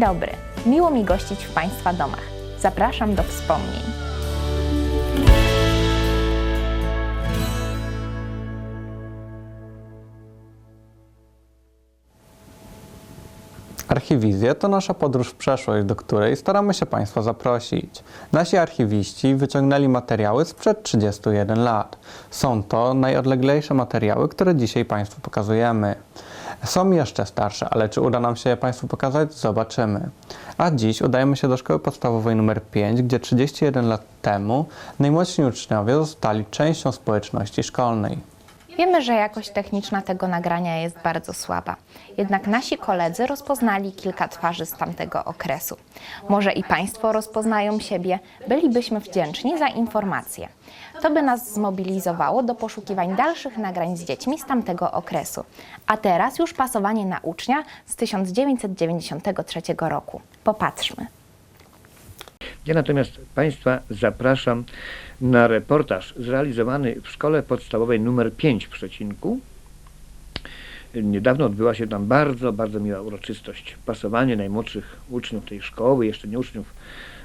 Dzień dobry. Miło mi gościć w Państwa domach. Zapraszam do wspomnień. Archiwizje to nasza podróż w przeszłość, do której staramy się Państwa zaprosić. Nasi archiwiści wyciągnęli materiały sprzed 31 lat. Są to najodleglejsze materiały, które dzisiaj Państwu pokazujemy. Są jeszcze starsze, ale czy uda nam się je Państwu pokazać? Zobaczymy. A dziś udajemy się do szkoły podstawowej nr 5, gdzie 31 lat temu najmłodsi uczniowie zostali częścią społeczności szkolnej. Wiemy, że jakość techniczna tego nagrania jest bardzo słaba. Jednak nasi koledzy rozpoznali kilka twarzy z tamtego okresu. Może i Państwo rozpoznają siebie, bylibyśmy wdzięczni za informacje. To by nas zmobilizowało do poszukiwań dalszych nagrań z dziećmi z tamtego okresu. A teraz już pasowanie na ucznia z 1993 roku. Popatrzmy. Ja natomiast Państwa zapraszam na reportaż zrealizowany w szkole podstawowej nr 5 w Szczecinku. Niedawno odbyła się tam bardzo, bardzo miła uroczystość. Pasowanie najmłodszych uczniów tej szkoły, jeszcze nie uczniów,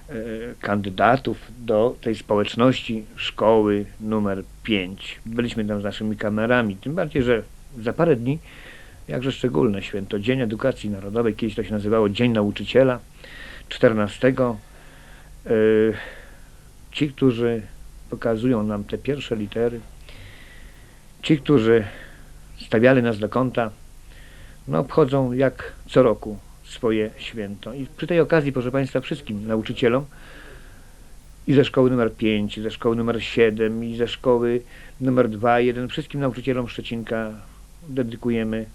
e, kandydatów do tej społeczności szkoły numer 5. Byliśmy tam z naszymi kamerami, tym bardziej, że za parę dni jakże szczególne święto, Dzień Edukacji Narodowej, kiedyś to się nazywało Dzień Nauczyciela, 14 Y, ci, którzy pokazują nam te pierwsze litery, ci, którzy stawiali nas do kąta, no obchodzą jak co roku swoje święto. I przy tej okazji, proszę Państwa, wszystkim nauczycielom i ze szkoły numer 5, i ze szkoły numer 7, i ze szkoły numer 2, 1, wszystkim nauczycielom Szczecinka dedykujemy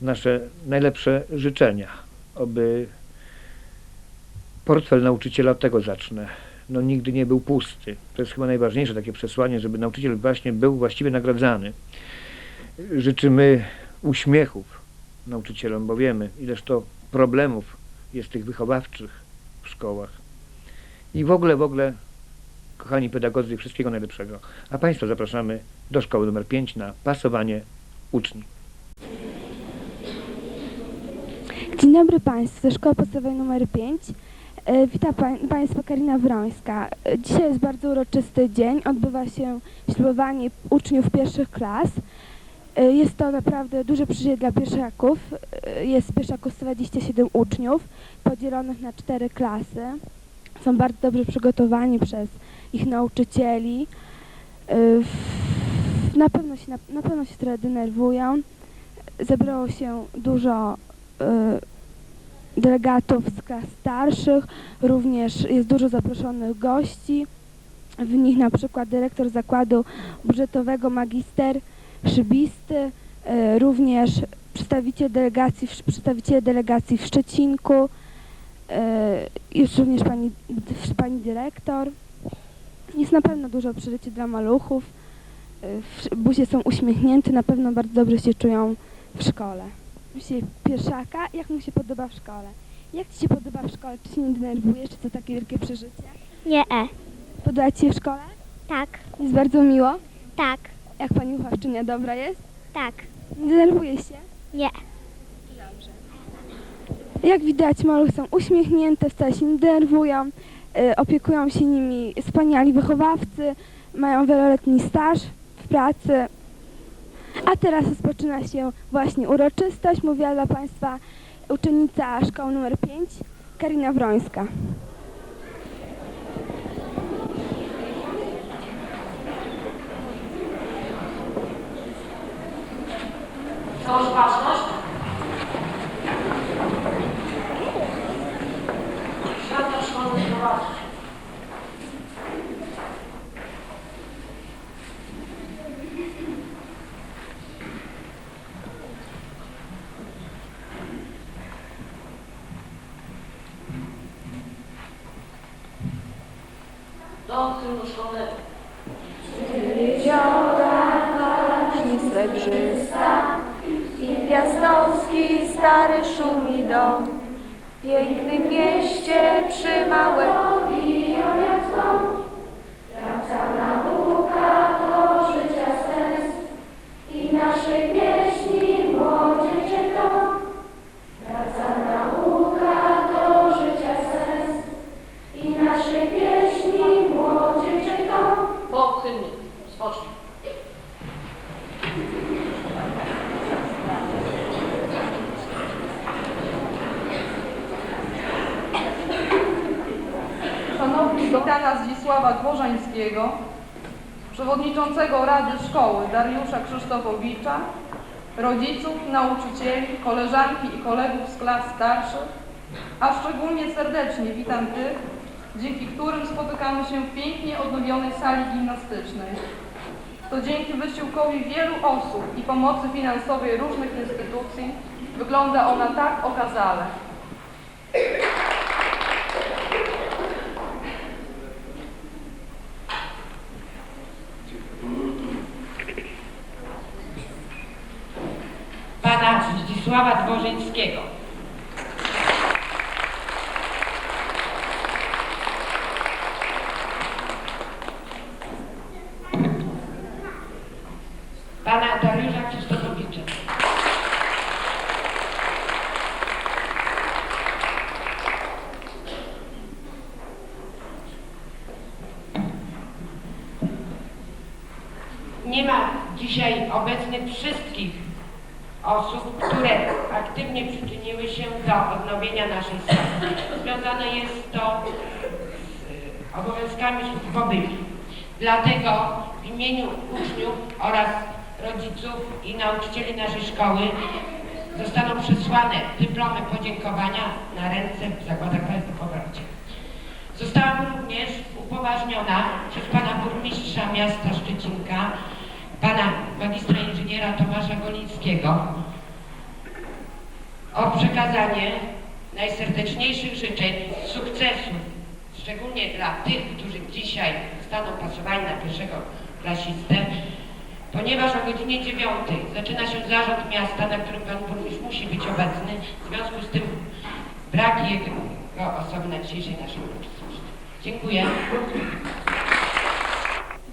nasze najlepsze życzenia, aby portfel nauczyciela od tego zacznę. No nigdy nie był pusty. To jest chyba najważniejsze takie przesłanie, żeby nauczyciel właśnie był właściwie nagradzany. Życzymy uśmiechów nauczycielom, bo wiemy, ileż to problemów jest tych wychowawczych w szkołach. I w ogóle, w ogóle, kochani pedagodzy, wszystkiego najlepszego. A Państwa zapraszamy do szkoły numer 5 na pasowanie uczniów. Dzień dobry Państwu, ze Szkoły Podstawowej nr 5. E, Witam pań, Państwa Karina Wrońska. E, Dzisiaj jest bardzo uroczysty dzień. Odbywa się ślubowanie uczniów pierwszych klas. E, Jest to naprawdę duże przeżycie dla pierwszaków. E, Jest pierwszaków 127 uczniów podzielonych na cztery klasy. Są bardzo dobrze przygotowani przez ich nauczycieli. Na pewno się, na, na pewno się trochę denerwują. Zebrało się dużo delegatów z klas starszych, również jest dużo zaproszonych gości, w nich na przykład dyrektor zakładu budżetowego magister Szybisty, e, również przedstawiciel delegacji, przedstawiciele delegacji w Szczecinku, e, jest również pani, pani dyrektor. Jest na pewno dużo przeżycie dla maluchów. E, Buzie są uśmiechnięte, na pewno bardzo dobrze się czują w szkole. Dzisiaj pierwszaka, jak mu się podoba w szkole? Jak ci się podoba w szkole? Czy się nie denerwujesz? Czy to takie wielkie przeżycie? Nie, e. Podoba ci się w szkole? Tak, Jest bardzo miło. tak, Jak pani uchwaszczynia dobra jest? tak. Nie denerwuje się? Nie. Jak widać, maluchy są uśmiechnięte, wcale się nie denerwują, y, opiekują się nimi wspaniali wychowawcy, mają wieloletni staż w pracy. A teraz rozpoczyna się właśnie uroczystość. Mówiła dla Państwa uczennica szkoły nr 5, Karina Wrońska. Rozważność. Światło Do hymnu szkolnego. srebrzysta i piastowski stary szumi dom. W pięknym mieście przy małym Spocznie. Szanowni Kapitana Zdzisława Dworzańskiego, Przewodniczącego Rady Szkoły Dariusza Krzysztofowicza, rodziców, nauczycieli, koleżanki i kolegów z klas starszych, a szczególnie serdecznie witam tych, dzięki którym spotykamy się w pięknie odnowionej sali gimnastycznej. To dzięki wysiłkowi wielu osób i pomocy finansowej różnych instytucji wygląda ona tak okazale. pana Zdzisława Dworzyńskiego. Pana Dariusza Krzysztofowicza. Nie ma dzisiaj obecnych wszystkich osób, które aktywnie przyczyniły się do odnowienia naszej sali. Związane jest to z y, obowiązkami służbowymi. Dlatego w imieniu uczniów oraz rodziców i nauczycieli naszej szkoły zostaną przesłane dyplomy podziękowania na ręce w zakładach w powrocie. Zostałam również upoważniona przez pana burmistrza miasta Szczecinka, pana magistra inżyniera Tomasza Golińskiego o przekazanie najserdeczniejszych życzeń sukcesu, szczególnie dla tych, którzy dzisiaj zostaną pasowani na pierwszego klasistę, ponieważ o godzinie 9 zaczyna się zarząd miasta, na którym pan burmistrz musi być obecny, w związku z tym brak jego osoby na dzisiejszej naszej uroczystości. Dziękuję.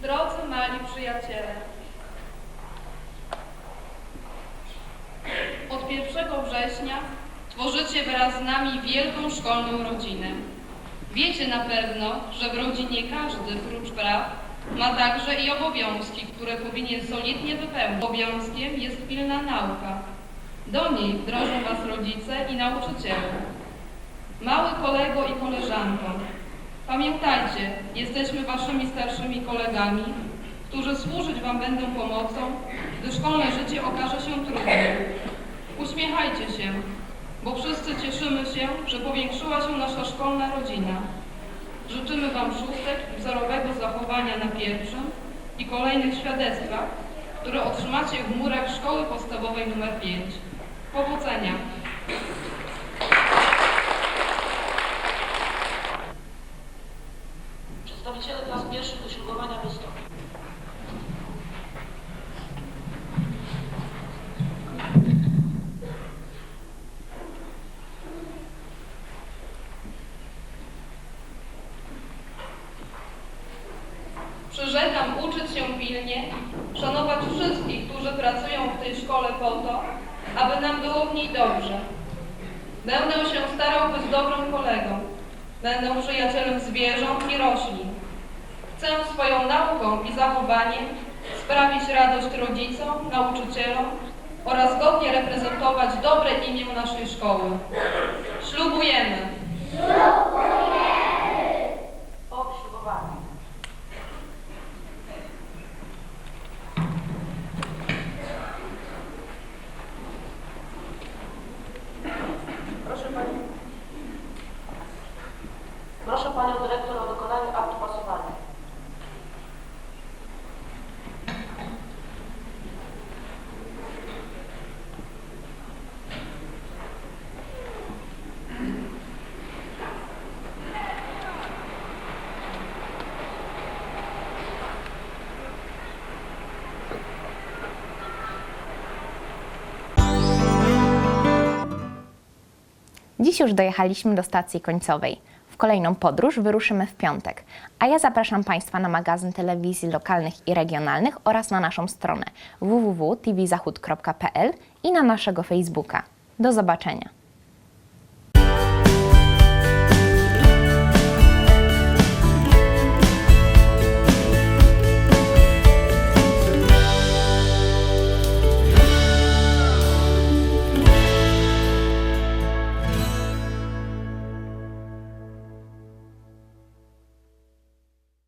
Drodzy mali przyjaciele, od 1 tworzycie wraz z nami wielką szkolną rodzinę. Wiecie na pewno, że w rodzinie każdy prócz praw ma także i obowiązki, które powinien solidnie wypełnić. Obowiązkiem jest pilna nauka. Do niej wdrożą Was rodzice i nauczyciele. Mały kolego i koleżanko, pamiętajcie, jesteśmy Waszymi starszymi kolegami, którzy służyć Wam będą pomocą, gdy szkolne życie okaże się trudne. Uśmiechajcie się, bo wszyscy cieszymy się, że powiększyła się nasza szkolna rodzina. Życzymy Wam szóstek wzorowego zachowania na pierwszym i kolejnych świadectwach, które otrzymacie w murach Szkoły Podstawowej nr 5. Powodzenia! Przedstawiciele klas pierwszych do ślubowania wystąpią. Przyrzekam uczyć pilnie, szanować wszystkich, którzy pracują w tej szkole po to, aby nam było w niej dobrze. Będę się starał być dobrym kolegą. Będę przyjacielem zwierząt i roślin. Chcę swoją nauką i zachowaniem sprawić radość rodzicom, nauczycielom oraz godnie reprezentować dobre imię naszej szkoły. Ślubujemy! Dziś już dojechaliśmy do stacji końcowej. W kolejną podróż wyruszymy w piątek, a ja zapraszam Państwa na magazyn telewizji lokalnych i regionalnych oraz na naszą stronę www.tvzachód.pl i na naszego Facebooka. Do zobaczenia.